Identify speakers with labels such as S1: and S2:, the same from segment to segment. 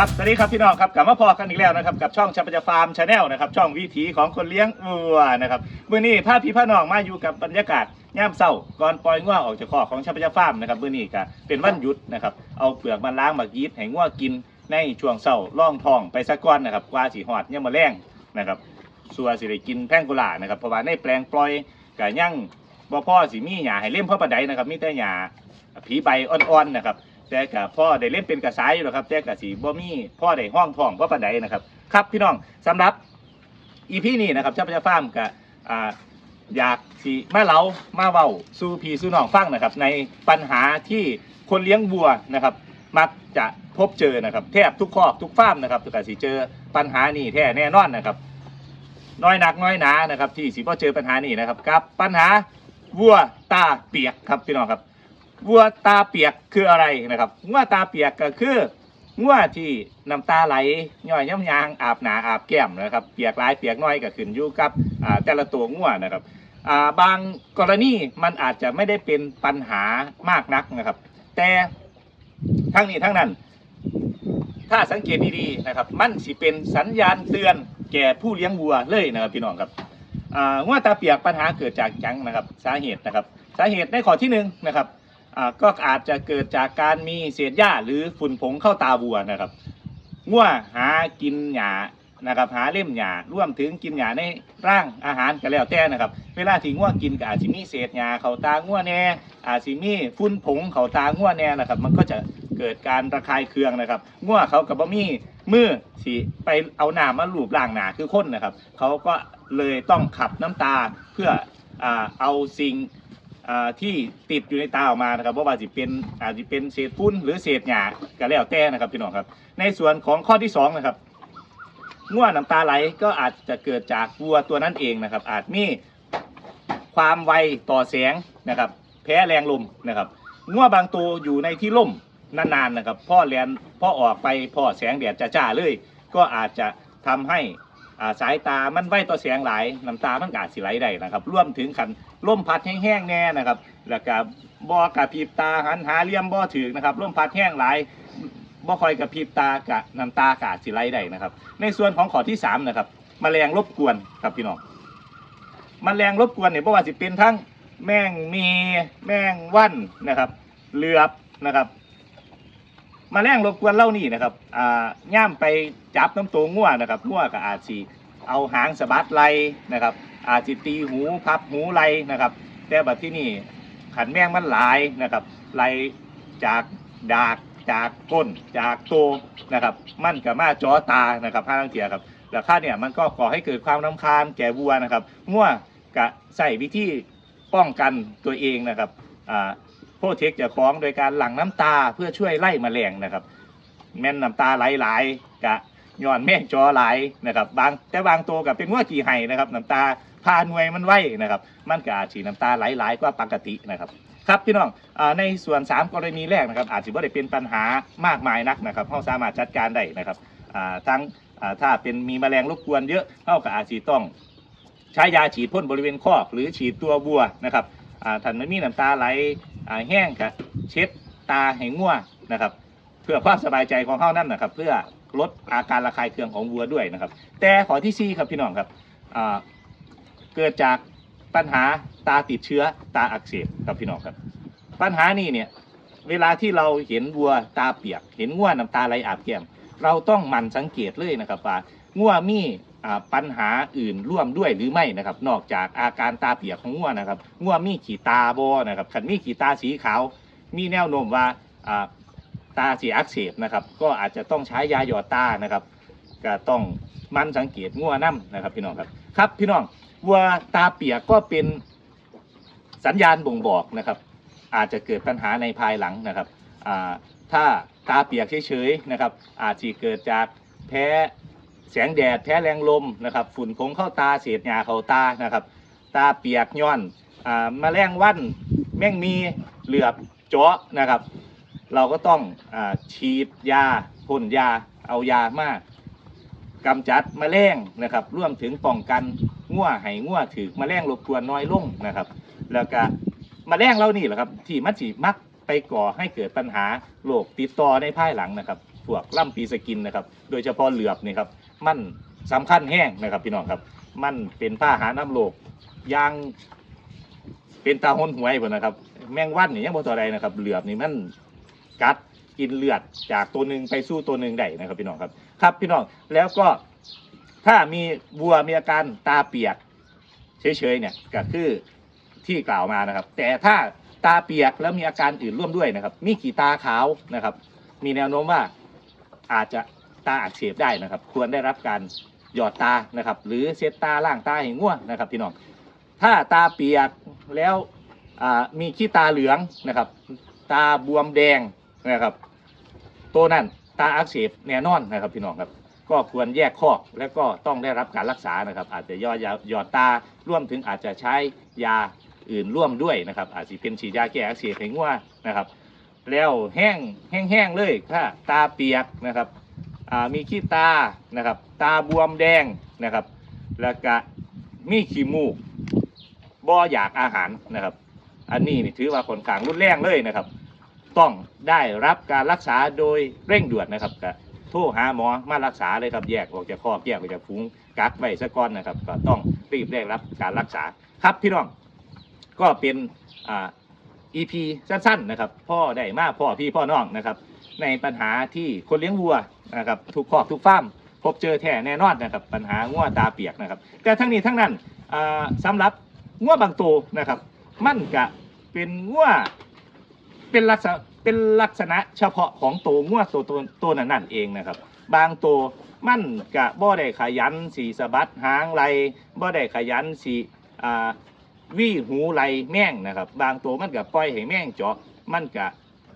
S1: ครับสวัสดีครับพี่น้องครับกลับมาพอกันอีกแล้วนะครับกับช่องชัพจฟาร์มชาแนลนะครับช่องวิถีของคนเลี้ยงวัวนะครับมื่อนี้พาพี่พาน้องมาอยู่กับบรรยากาศย่ามเศร้าก่อนปล่อยง่วออกจากคอกของชัพจฟาร์มนะครับมื่อนี้ก็เป็นวันหยุดนะครับเอาเปลือกมาล้างมายีดให้ง่วกินในช่วงเศร้าล่องทองไปสักก้อนนะครับกว่าสีหอดเนี่ยมาแรงนะครับสัวสิได้กินแพงกุหลานะครับเพราะว่าในแปลงปล่อยกะยั่งบ่พ่อสิมีหญ้าให้เล่มพ่อปานใดนะครับมีแต่หญ้าผีใบอ่อนๆนะครับ แต่กับพ่อได้เล่นเป็นกระสายอยู่แล้วครับ แต่กับสีบ่มีพ่อได้ห้องทองพ่อปันใดนะครับ ครับพี่น้องสำหรับอีพีนี้นะครับเจ้าพระเจ้าฟาร์มกับอยากสีมาเล่ามาเว้าสู่พี่สู่น้องฟังนะครับ ในปัญหาที่คนเลี้ยงวัวนะครับ มักจะพบเจอนะครับ แทบทุกคอกทุกฟาร์มนะครับแต่สีเจอปัญหานี้แท้แน่นอนนะครับ น้อยหนักน้อยหนานะครับ ที่สีพ่อเจอปัญหานี้นะครับกับปัญหาวัวตาเปียกครับพี่น้องครับ วัวตาเปียกคืออะไรนะครับวัวตาเปียกก็คือวัวที่น้ำตาไหลย่อยย้ำยางอาบหนาอาบแก้มนะครับ เปียกหลายเปียกน้อยก็ขึ้นอยู่กับแต่ละตัวงัวนะครับาบางกรณีมันอาจจะไม่ได้เป็นปัญหามากนักนะครับ แต่ทั้งนี้ทั้งนั้น ถ้าสังเกตดีๆนะครับ มันสิเป็นสัญญาณเตือนแก่ผู้เลี้ยงวัวเลยนะครับพี่น้องครับอ่างัวตาเปียกปัญหาเกิดจากจังนะครับ สาเหตุนะครับ สาเหตุในข้อที่หนึ่งนะครับ ก็อาจจะเกิดจากการมีเศษหญ้าหรือฝุ่นผงเข้าตาวัวนะครับง่วหากินหญ้านะครับหาเล่มหญ้าร่วมถึงกินหญ้าในร่างอาหารก็แล้วแต่นะครับ เวลาที่ง่วกินก็อาจจะมีเศษหญ้าเข้าตาง่วแน่อาจจะมีฝุ่นผงเข้าตาง่วแน่นะครับ มันก็จะเกิดการระคายเคืองนะครับง่วเขากับบะมี่มือสิไปเอาหน้ำมาลูบล้างหนาคือคนนะครับ เขาก็เลยต้องขับน้ำตาเพื่ออเอาสิ่ง ที่ติดอยู่ในตาออกมานะครับว่าว่าสิเป็นอาจจะเป็นเศษฝุ่นหรือเศษหญ้าก็แล้วแต่นะครับพี่น้องครับ ในส่วนของข้อที่สองนะครับง่วน้ำตาไหลก็อาจจะเกิดจากวัวตัวนั้นเองนะครับ อาจมีความไวต่อแสงนะครับ แพ้แรงลมนะครับง่วบางตัวอยู่ในที่ร่มนานๆนะครับพ่อแลนพ่อออกไปพ่อแสงแดดจ้าๆเลย ก็อาจจะทำให้ อ่าสายตามันไวต่อแสงหลายน้ำตามันกอาจสิไหลได้นะครับร่วมถึงขันลมพัดแห้งๆแน่นะครับ แล้วก็บ่อกระพริบตาหันหาเหลี่ยมบ่อถึกนะครับลมพัดแห้งหลายบ่คอยกระพริบตากะน้ำตากาดสิไหลได้นะครับ ในส่วนของข้อที่สามนะครับแมลงรบกวนครับพี่น้องแมลงรบกวนเนี่ยบ่ว่าสิเป็นทั้งแมงมีแมงวันนะครับ เหลือบนะครับ มาแมลงรบกวนเล่านี่นะครับอ่าย่ามไปจับน้ำตัวง่วนะครับง่วก็อาจสิเอาหางสะบัดไหลนะครับ อาจจะตีหูพับหูไหลนะครับ แต่แบบที่นี่ขันแมงมันหลายนะครับไหลจากดากจากก้นจากโตนะครับ มันกับมาจอตานะครับผ้าลังเทียครับแล้วค่าเนี่ยมันก็ก่อให้เกิดความรำคาญแก่วัวนะครับง่วกะใส่วิธีป้องกันตัวเองนะครับอ่า โพเทคจะคล้องโดยการหลั่งน้ำตาเพื่อช่วยไล่แมลงนะครับ แม่นน้ำตาไหลหลกะย้อนแม่งจอไหลายนะครับ บางแต่บางตัวกับเป็นว่ากี่ไห้นะครับน้ำตาพาหน่วยมันไหวนะครับ มันก็อาจฉีน้ำตาไหลหลกว่าปกตินะครับครับพี่น้องอในส่วน 3 กรณีแรกนะครับ อาจจะไม่ได้เป็นปัญหามากมายนักนะครับเราสามารถจัดการได้นะครับทั้งถ้าเป็นมีแมลงรบกวนเยอะเราก็อาจจะต้องใช้ยาฉีดพ่นบริเวณคอกหรือฉีดตัววัวนะครับอ่าถ้าไม่มีน้ำตาไหล อาแห้งก็เช็ดตาให้ง่วนะครับ เพื่อความสบายใจของเขานั่นนะครับ เพื่อลดอาการระคายเคืองของวัวด้วยนะครับ แต่ขอที่ซีครับพี่น้องครับเกิดจากปัญหาตาติดเชื้อตาอักเสบครับพี่น้องครับ ปัญหานี้เนี่ยเวลาที่เราเห็นวัวตาเปียก เห็นง่วน้ำตาไหลอาบแก้มเราต้องหมั่นสังเกตเลยนะครับว่าง่วมีปัญหาอื่นร่วมด้วยหรือไม่นะครับ นอกจากอาการตาเปียกของง่วนะครับง่วมีขีตาบอนะครับขันมีขีตาสีขาว มีแนวโน้มว่าตาสีอักเสบนะครับ ก็อาจจะต้องใช้ยาหยอดตานะครับ ก็ต้องมันสังเกตงัวน้ำนะครับ พี่น้องครับครับพี่น้องวัวตาเปียกก็เป็นสัญญาณบ่งบอกนะครับ อาจจะเกิดปัญหาในภายหลังนะครับถ้าตาเปียกเฉยๆนะครับ อาจจะเกิดจากแพ้ แสงแดดแพ้แรงลมนะครับ ฝุ่นผงเข้าตาเศษหญ้าเข้าตานะครับ ตาเปียกย้อนอ่าแมลงวันแมงมีเหลือบเจาะนะครับ เราก็ต้องอาฉีดยาพ่นยาเอายามากำจัดแมลงนะครับร่วมถึงป้องกันง่วให้ง่วถือแมลงรบกวนน้อยลงนะครับ แล้วก็แมลงเหล่านี้แหละครับ ที่มันสิมักไปก่อให้เกิดปัญหาโรคติดต่อในภายหลังนะครับ พวกล่ำปีสกินนะครับ โดยเฉพาะเหลือบนี่ครับ มันสำคัญแห้งนะครับพี่น้องครับ มันเป็นผ้าหาน้ำโลกยางเป็นตาหนหวยพุ่นะครับ แมงวันนี่ยังบ่ตัวใดนะครับ เหลือบนี่มันกัดกินเลือดจากตัวหนึ่งไปสู้ตัวหนึ่งได้นะครับ พี่น้องครับ ครับพี่น้องแล้วก็ถ้ามีวัวมีอาการตาเปียกเฉยๆเนี่ยก็คือที่กล่าวมานะครับ แต่ถ้าตาเปียกแล้วมีอาการอื่นร่วมด้วยนะครับ มีขีตาขาวนะครับ มีแนวโน้มว่า อาจจะตาอักเสบได้นะครับ ควรได้รับการหยอดตานะครับ หรือเซตตาล่างตาให้ง่วงนะครับพี่น้องถ้าตาเปียกแล้วมีขี้ตาเหลืองนะครับ ตาบวมแดงนะครับ ตัวนั้นตาอักเสบแน่นอนนะครับพี่น้องครับก็ควรแยกคอกแล้วก็ต้องได้รับการรักษานะครับ อาจจะย่อยาหยอดตาร่วมถึงอาจจะใช้ยาอื่นร่วมด้วยนะครับ อาจจะเป็นฉีดยาแก้อักเสบให้งัวนะครับ แล้วแห้งแห้งแห้งเลยถ้าตาเปียกนะครับมีขี้ตานะครับ ตาบวมแดงนะครับ แล้วก็มีขี้มูกบ่อยากอาหารนะครับ อันนี้นี่ถือว่าคนกลางรุนแรงเลยนะครับ ต้องได้รับการรักษาโดยเร่งด่วนนะครับก็โทรหาหมอมารักษาเลยครับแยกออกจากคอกแยกออกจากพุงกักไว้ซะก่อนนะครับ ก็ต้องรีบได้รับการรักษาครับพี่น้องก็เป็นอ่า EP สั้นๆนะครับพ่อได้มาพ่อพี่พ่อน้องนะครับ ในปัญหาที่คนเลี้ยงวัวนะครับทุกคอกทุกฟาร์มพบเจอแท้แน่นอนนะครับ ปัญหางัวตาเปียกนะครับ แต่ทั้งนี้ทั้งนั้นอ่าสำหรับงัวบางตัวนะครับ มันกะเป็นงัวเป็นลักษณะเป็นลักษณะเฉพาะของตัวงัวตัวตัวตัวนั้นนั่นเองนะครับ บางตัวมันกะบ่ได้ขยันสีสะบัดหางไหลบ่ได้ขยันสีอ่า วี่หูไหลแม่งนะครับ บางตัวมันก็ปล่อยให้แม่งเจาะมันก็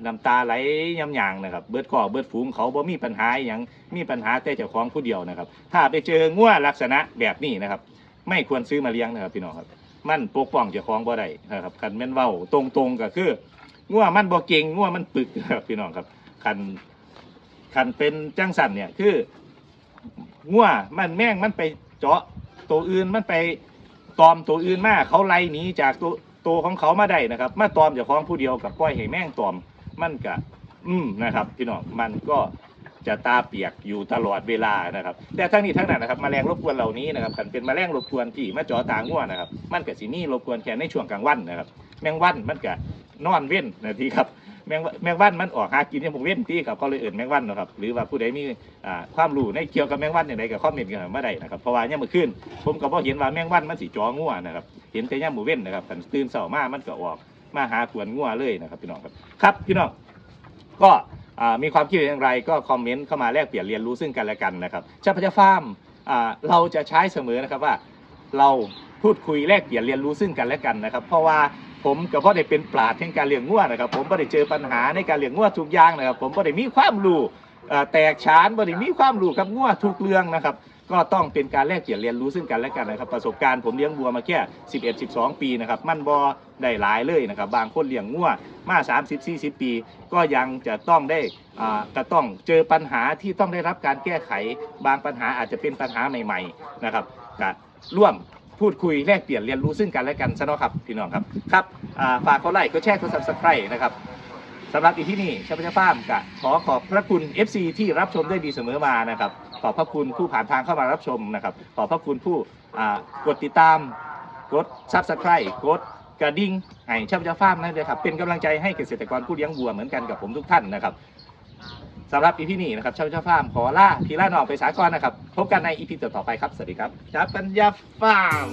S1: น้ำตาไหลยำยางนะครับ เบิดคอเบิดฝูงเขาบ่มีปัญหาอย่างมีปัญหาแต่เจ้าของผู้เดียวนะครับ ถ้าไปเจองัวลักษณะแบบนี้นะครับ ไม่ควรซื้อมาเลี้ยงนะครับพี่น้องครับ มันปกป้องเจ้าของบ่ได้นะครับคันแม่นเว้าตรงๆก็คืองัวมันบ่เก่งงัวมันปึกนะครับพี่น้องครับคันคันเป็นจังสันเนี่ยคืองัวมันแม่งมันไปเจาะตัวอื่นมันไป ตอมตัวอื่นมาเขาไล่หนีจากตัวตัวของเขามาได้นะครับ มาตอมจากของผู้เดียวกับปล่อยให้แม่งตอมมันก็อืมนะครับ พี่น้องมันก็จะตาเปียกอยู่ตลอดเวลานะครับ แต่ทั้งนี้ทั้งนั้นนะครับแมลงรบกวนเหล่านี้นะครับคันเป็นแมลงรบกวนที่มาจ่อตาง่วนะครับ มันก็สิมีรบกวนแค่ในช่วงกลางวันนะครับ แมงวันมันก็นอนเว้นนะทีครับ แมงวันแมงวันมันออกหากินเนี่ยผมเว้นที่ครับเขาเลยเอื่นแมงวันนะครับหรือว่าผู้ใดมีอ่าความรู้ในเกี่ยวกับแมงวันอย่างไรก็คอมเมนต์กันมาได้นะครับเพราะว่าเนี่ยามมื่อคืนผมก็บ่เห็นว่าแมงวันมันสิจ่องัวนะครับเห็นแต่ย่ามหมูเว้นนะครับกันตื่นเช้ามามันก็ออกมาหาขวนงัวเลยนะครับพี่น้องครับครับพี่น้องก็มีความคิดเห็นอย่างไรก็คอมเมนต์เข้ามาแลกเปลี่ยนเรียนรู้ซึ่งกันและกันนะครับชาพเจ้าฟาร์มเราจะใช้เสมอนะครับว่าเราพูดคุยแลกเปลี่ยนเรียนรู้ซึ่งกันและกันนะครับ เพราะว่า ผมกับพ่อได้เป็นปราดแห่งการเลี้ยงงัวนะครับ ผมก็ได้เจอปัญหาในการเลี้ยงงัวทุกอย่างนะครับ ผมก็ได้มีความรู้แตกฉานบ่ได้มีความรู้กับงัวทุกเรื่องนะครับ ก็ต้องเป็นการแลกเปลี่ยนเรียนรู้ซึ่งกันและกันนะครับ ประสบการณ์ผมเลี้ยงวัวมาแค่11 12 ปีนะครับ มันบ่ได้หลายเลยนะครับ บางคนเลี้ยงงัวมา 30 40 ปี ก็ยังจะต้องได้อ่าจะต้องเจอปัญหาที่ต้องได้รับการแก้ไข บางปัญหาอาจจะเป็นปัญหาใหม่ ๆนะครับร่วม พูดคุยแลกเปลี่ยนเรียนรู้ซึ่งกันและกันซะเนาะครับพี่น้องครับครับฝากกดไลค์กดแชร์กด subscribe นะครับสำหรับอีที่นี่ชาพเจ้าฟาร์มกะขอขอบพระคุณ FC ที่รับชมได้ดีเสมอมานะครับขอบพระคุณผู้ผ่านทางเข้ามารับชมนะครับขอบพระคุณผู้กดติดตาม กด subscribe กดกระดิ่งให้ช่างเจ้าฟาร์มนะครับเป็นกำลังใจให้เกษตรกรผู้เลี้ยงวัวเหมือนกันกับผมทุกท่านนะครับ สำหรับอีพีนี้นะครับชาวชาวฟาร์มขอล่าพีล่านองไปสากรนะครับ พบกันในอีพีต่อๆไปครับ สวัสดีครับจ้าปัญญาฟาร์ม